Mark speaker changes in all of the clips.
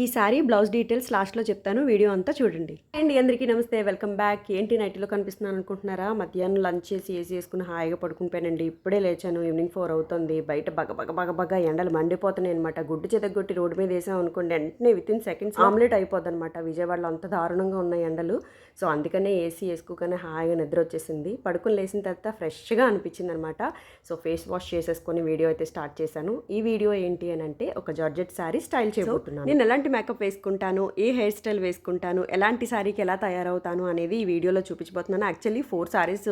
Speaker 1: ఈ sorry blouse details లాస్ట్లో చెప్తాను వీడియో అంతా చూడండి. అండ్ అందరికీ నమస్తే వెల్కమ్ బ్యాక్. ఏంటి నైట్లో కనిపిస్తున్నాను అనుకుంటున్నారా? మధ్యాహ్నం లంచ్ చేసి ఏసీ వేసుకుని హాయిగా పడుకునిపోయానండి ఇప్పుడే లేచాను ఈవినింగ్ ఫోర్ అవుతుంది. బయట బగ బగ బగ బగ ఎండలు మండిపోతున్నాయి అనమాట గుడ్డు చెదగొట్టి రోడ్డు మీద వేసాం అనుకోండి వెంటనే విత్ ఇన్ సెకండ్స్ ఆమ్లెట్ అయిపోద్ది అనమాట విజయవాడలో అంత దారుణంగా ఉన్నాయి ఎండలు. సో అందుకనే ఏసీ వేసుకోగానే హాయిగా నిద్ర వచ్చేసింది. పడుకుని లేచిన తర్వాత ఫ్రెష్గా అనిపించింది అనమాట సో ఫేస్ వాష్ చేసేసుకొని వీడియో అయితే స్టార్ట్ చేశాను. ఈ వీడియో ఏంటి అని అంటే ఒక జార్జెట్ శారీ స్టైల్ చేయబోతున్నాను. నేను ఎలాంటి మేకప్ వేసుకుంటాను? ఏ హెయిర్ స్టైల్ వేసుకుంటాను? ఎలాంటి శారీకి ఎలా తయారవుతాను? అనేది ఈ వీడియోలో చూపించబోతున్నాను. యాక్చువల్లీ ఫోర్ శారీస్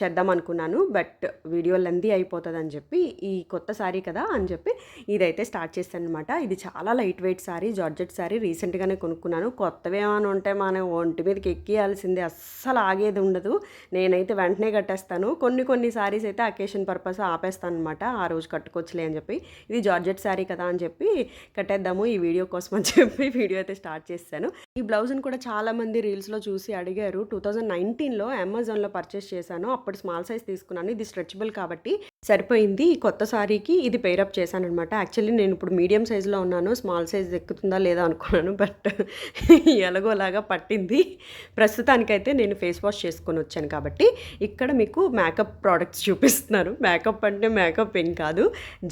Speaker 1: చేద్దాం అనుకున్నాను. బట్ వీడియో లెందీ అయిపోతుంది అని చెప్పి ఈ కొత్త శారీ కదా అని చెప్పి ఇదైతే స్టార్ట్ చేస్తాను అనమాట ఇది చాలా light weight sari georgette sari రీసెంట్గానే కొనుక్కున్నాను. కొత్తవి ఏమైనా ఉంటే మనం ఒంటి మీదకి ఎక్కియాల్సిందే. అస్సలు ఆగేది ఉండదు. నేనైతే వెంటనే కట్టేస్తాను. కొన్ని కొన్ని శారీస్ అయితే అకేషన్ పర్పస్ ఆపేస్తాను అనమాట ఆ రోజు కట్టుకోవచ్చులే అని చెప్పి. ఇది జార్జెట్ శారీ కదా అని చెప్పి కట్టేద్దాము. ఈ వీడియో కోసం అని చెప్పి వీడియో అయితే స్టార్ట్ చేశాను. ఈ బ్లౌజ్ని కూడా చాలా మంది రీల్స్లో చూసి అడిగారు టూ థౌజండ్ నైన్టీన్లో అమెజాన్లో పర్చేస్ చేశాను అప్పుడు స్మాల్ సైజ్ తీసుకున్నాను ఇది స్ట్రెచబుల్ కాబట్టి సరిపోయింది ఈ కొత్త సారీకి ఇది పేరప్ చేశాను అనమాట యాక్చువల్లీ నేను ఇప్పుడు మీడియం సైజులో ఉన్నాను స్మాల్ సైజ్ ఎక్కుతుందా లేదా అనుకున్నాను బట్ ఎలాగోలాగా పట్టింది. ప్రస్తుతానికైతే నేను ఫేస్ వాష్ చేసుకొని వచ్చాను కాబట్టి ఇక్కడ మీకు మేకప్ ప్రోడక్ట్స్ చూపిస్తున్నాను. మేకప్ అంటే మేకప్ ఏం కాదు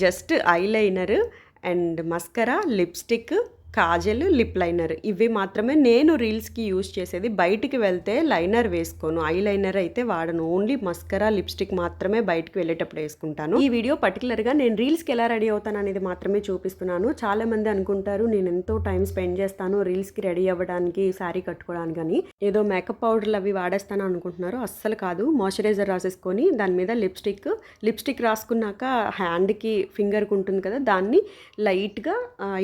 Speaker 1: just eyeliner and mascara lipstick kajal lip liner. ఇవి మాత్రమే నేను రీల్స్కి యూజ్ చేసేది. బయటికి వెళ్తే లైనర్ వేసుకోను. ఐ లైనర్ అయితే వాడను. ఓన్లీ మస్కరా లిప్స్టిక్ మాత్రమే బయటికి వెళ్ళేటప్పుడు వేసుకుంటాను. ఈ వీడియో పర్టికులర్గా నేను రీల్స్కి ఎలా రెడీ అవుతాను అనేది మాత్రమే చూపిస్తున్నాను. చాలా మంది అనుకుంటారు నేను ఎంతో టైం స్పెండ్ చేస్తాను రీల్స్కి రెడీ అవ్వడానికి శారీ కట్టుకోవడానికి కానీ ఏదో మేకప్ పౌడర్లు అవి వాడేస్తాను అనుకుంటున్నారు అస్సలు కాదు. మాయిశ్చరైజర్ రాసేసుకొని దాని మీద లిప్స్టిక్ లిప్స్టిక్ రాసుకున్నాక హ్యాండ్కి ఫింగర్కి ఉంటుంది కదా దాన్ని లైట్గా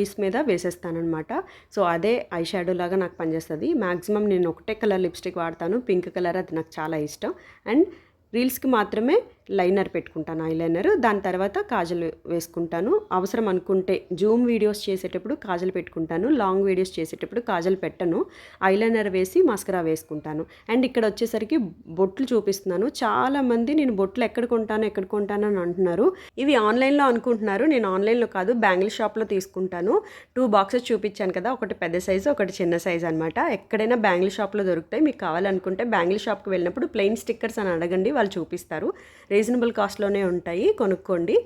Speaker 1: ఐస్ మీద వేసేస్తాను. అనమాట. సో అదే ఐ షాడో లాగా నాకు పనిచేస్తుంది. మ్యాక్సిమం నేను ఒకటే కలర్ లిప్స్టిక్ వాడతాను. పింక్ కలర్ అది నాకు చాలా ఇష్టం. అండ్ రీల్స్కి మాత్రమే లైనర్ పెట్టుకుంటాను ఐలైనర్. దాని తర్వాత కాజల్ వేసుకుంటాను. అవసరం అనుకుంటే జూమ్ వీడియోస్ చేసేటప్పుడు కాజల్ పెట్టుకుంటాను. లాంగ్ వీడియోస్ చేసేటప్పుడు కాజల్ పెట్టను. ఐలైనర్ వేసి మస్కరా వేసుకుంటాను. అండ్ ఇక్కడ వచ్చేసరికి బొట్లు చూపిస్తున్నాను. చాలామంది నేను బొట్లు ఎక్కడ కొంటాను ఎక్కడ కొంటాను అని అంటున్నారు. ఇవి ఆన్లైన్లో అనుకుంటున్నారు. నేను ఆన్లైన్లో కాదు బ్యాంగిల్ షాప్లో తీసుకుంటాను. టూ బాక్సెస్ చూపించాను కదా ఒకటి పెద్ద సైజు ఒకటి చిన్న సైజు అనమాట ఎక్కడైనా బ్యాంగిల్ షాప్లో దొరుకుతాయి. మీకు కావాలనుకుంటే బ్యాంగిల్ షాప్కి వెళ్ళినప్పుడు ప్లెయిన్ స్టిక్కర్స్ అని అడగండి వాళ్ళు చూపిస్తారు. రీజనబుల్ కాస్ట్లోనే ఉంటాయి కొనుక్కోండి.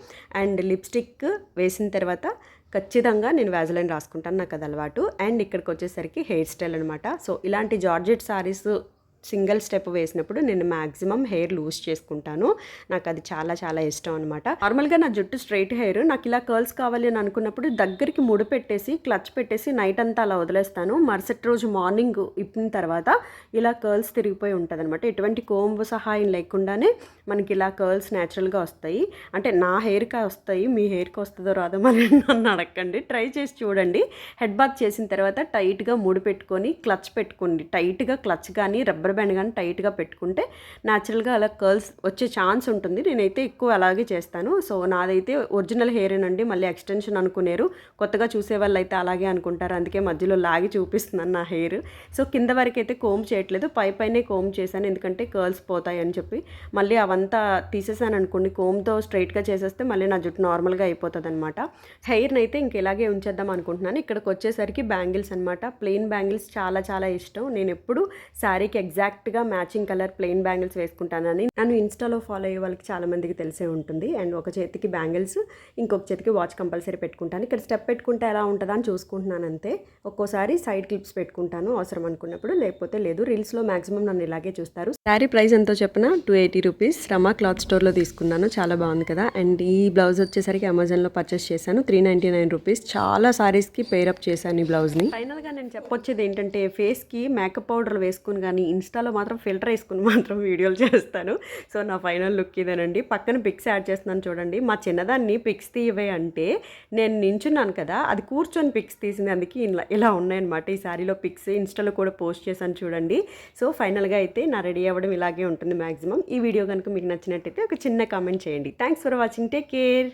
Speaker 1: అండ్ లిప్స్టిక్ వేసిన తర్వాత ఖచ్చితంగా నేను వ్యాజలైన్ రాసుకుంటాను నాకు అది అలవాటు. అండ్ ఇక్కడికి వచ్చేసరికి హెయిర్ స్టైల్ అనమాట సో ఇలాంటి జార్జెట్ సారీస్ సింగిల్ స్టెప్ వేసినప్పుడు నేను మ్యాక్సిమం హెయిర్ లూజ్ చేసుకుంటాను. నాకు అది చాలా చాలా ఇష్టం అనమాట నార్మల్గా నా జుట్టు స్ట్రైట్ హెయిర్ నాకు ఇలా కర్ల్స్ కావాలి అని అనుకున్నప్పుడు దగ్గరికి ముడి పెట్టేసి క్లచ్ పెట్టేసి నైట్ అంతా అలా వదిలేస్తాను. మరుసటి రోజు మార్నింగ్ ఇప్పిన తర్వాత ఇలా కర్ల్స్ తిరిగిపోయి ఉంటుంది అనమాట ఎటువంటి కోంబు సహాయం లేకుండానే మనకి ఇలా కర్ల్స్ న్యాచురల్గా వస్తాయి. అంటే నా హెయిర్కి వస్తాయి మీ హెయిర్కి వస్తుందో రాదో మరి నన్ను అడగండి. ట్రై చేసి చూడండి. హెడ్ బాత్ చేసిన తర్వాత టైట్గా ముడి పెట్టుకొని క్లచ్ పెట్టుకోండి. టైట్గా క్లచ్ కానీ రబ్బర్ బ్యాండ్ కానీ టైట్గా పెట్టుకుంటే న్యాచురల్గా అలా కర్ల్స్ వచ్చే ఛాన్స్ ఉంటుంది. నేనైతే ఎక్కువ అలాగే చేస్తాను. సో నాదైతే ఒరిజినల్ హెయిరేనండి మళ్ళీ ఎక్స్టెన్షన్ అనుకునేరు. కొత్తగా చూసే వాళ్ళు అయితే అలాగే అనుకుంటారు. అందుకే మధ్యలో లాగి చూపిస్తున్నాను నా హెయిర్. సో కింద వరకు అయితే కోమ్ చేయట్లేదు. పై పైనే కోమ్ చేశాను. ఎందుకంటే కర్ల్స్ పోతాయి అని చెప్పి. మళ్ళీ అవంతా తీసేసాను అనుకోండి. కోమ్తో స్ట్రైట్గా చేసేస్తే మళ్ళీ నా జుట్టు నార్మల్గా అయిపోతుంది అనమాట హెయిర్ని అయితే ఇంక ఇలాగే ఉంచేద్దాం అనుకుంటున్నాను. ఇక్కడికి వచ్చేసరికి బ్యాంగిల్స్ అనమాట ప్లెయిన్ బ్యాంగిల్స్ చాలా చాలా ఇష్టం. నేను ఎప్పుడు శారీకి ఎగ్జాక్ట్గా మ్యాచింగ్ కలర్ ప్లెయిన్ బ్యాంగిల్స్ వేసుకుంటానని నన్ను ఇన్స్టాలో ఫాలో అయ్యే వాళ్ళకి చాలామందికి తెలిసే ఉంటుంది. అండ్ ఒక చేతికి బ్యాంగిల్స్ ఇంకొక చేతికి వాచ్ కంపల్సరీ పెట్టుకుంటాను. ఇక్కడ స్టెప్ పెట్టుకుంటే ఎలా ఉంటుందా అని చూసుకుంటున్నాను అంతే. ఒక్కోసారి సైడ్ క్లిప్స్ పెట్టుకుంటాను అవసరం అనుకున్నప్పుడు లేకపోతే లేదు రీల్స్లో మాక్సిమం నన్ను ఇలాగే చూస్తారు. శారీ ప్రైస్ ఎంతో చెప్పిన two eighty rupees. Rama cloth స్టోర్లో తీసుకున్నాను. చాలా బాగుంది కదా. అండ్ ఈ బ్లౌజ్ వచ్చేసరికి అమెజాన్లో పర్చేస్ చేశాను. Three ninety nine rupees. చాలా సారీస్కి పేరప్ చేశాను ఈ బ్లౌజ్ని. ఫైనల్గా నేను చెప్పొచ్చేది ఏంటంటే ఫేస్కి మేకప్ పౌడర్ వేసుకుని కానీ ఇన్స్టాలో మాత్రం ఫిల్టర్ వేసుకుని మాత్రం వీడియోలు చేస్తాను. సో నా ఫైనల్ లుక్ ఇదేనండి. పక్కన పిక్స్ యాడ్ చేస్తున్నాను చూడండి. మా చిన్నదాన్ని పిక్స్ తీయవే అంటే నేను నించున్నాను కదా అది కూర్చొని పిక్స్ తీసింది అందుకే ఇలా ఇలా ఉన్నాయన్నమాట. ఈ శారీలో పిక్స్ ఇన్స్టాలో కూడా పోస్ట్ చేశాను చూడండి. సో ఫైనల్గా అయితే నా రెడీ అవ్వడం ఇలాగే ఉంటుంది మ్యాక్సిమం ఈ వీడియో కనుక మీకు నచ్చినట్టయితే ఒక చిన్న కామెంట్ చేయండి. Thanks for watching. Take care.